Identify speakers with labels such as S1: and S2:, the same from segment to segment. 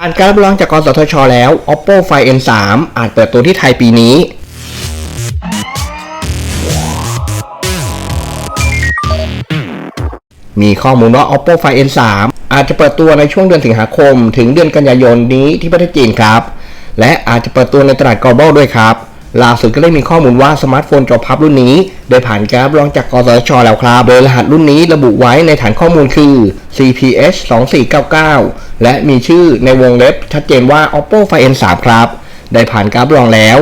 S1: อ่านการรับรองจากกสทช แล้ว Oppo Find N3 อาจเปิดตัวที่ไทยปีนี้ มีข้อมูลว่า Oppo Find N3 อาจจะเปิดตัวในช่วงเดือนสิงหาคม ถึงเดือนกันยายนนี้ที่ประเทศจีนครับ และอาจจะเปิดตัวในตลาด global ด้วยครับ ล่าสุดก็ได้มีข้อมูลว่าสมาร์ทโฟนจอพับรุ่นนี้ ได้ผ่านการรับรองจากกสทชแล้วครับ โดยรหัสรุ่นนี้ระบุไว้ในฐานข้อมูลคือ CPS 2499 และมีชื่อในวงเล็บชัดเจนว่า Oppo Find N3 ครับ ได้ผ่านการรับรองแล้ว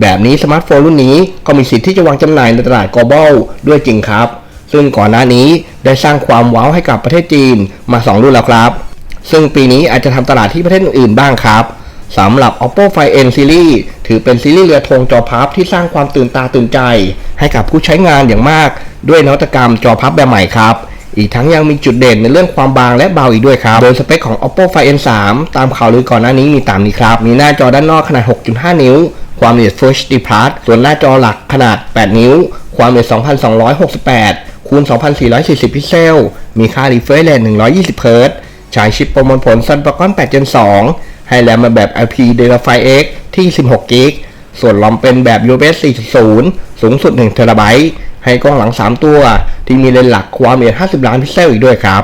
S1: แบบนี้สมาร์ทโฟนรุ่นนี้ก็มีสิทธิ์ที่จะวางจำหน่ายในตลาด global ด้วยจริงครับ ซึ่งก่อนหน้านี้ได้สร้างความว้าวให้กับประเทศจีนมา 2 รุ่นแล้วครับ ซึ่งปีนี้อาจจะทำตลาดที่ประเทศอื่นบ้างครับ สำหรับ Oppo Find N Series ถือเป็นซีรีส์เรือธงจอพับที่สร้างความตื่นตาตื่นใจ ให้กับผู้ใช้งานอย่างมาก ด้วยนวัตกรรมจอพับแบบใหม่ครับ อีกทั้งยังมีจุดเด่นในเรื่องความบางและเบาอีกด้วยครับ โดยสเปคของ Oppo Find N3 ตามข่าวลือก่อนหน้านี้มีตามนี้ครับ มีหน้าจอด้านนอกขนาด 6.5 นิ้ว ความละเอียด Full HD Plus ส่วนหน้าจอหลักขนาด 8 นิ้ว ความละเอียด 2268 คูณ 2440 พิกเซล มีค่า refresh rate 120เฮิรตซ์ใช้ชิปประมวลผล Snapdragon 8 Gen 2 ให้แรมมาแบบ IP Delta X ที่ 16 g b ส่วนลอมเป็นแบบ USB 4.0 สูงสุด 1 t b ให้กล้องหลัง 3 ตัว ที่มีเลนส์หลักความละเอียด 50 ล้านพิกเซลอีกด้วยครับ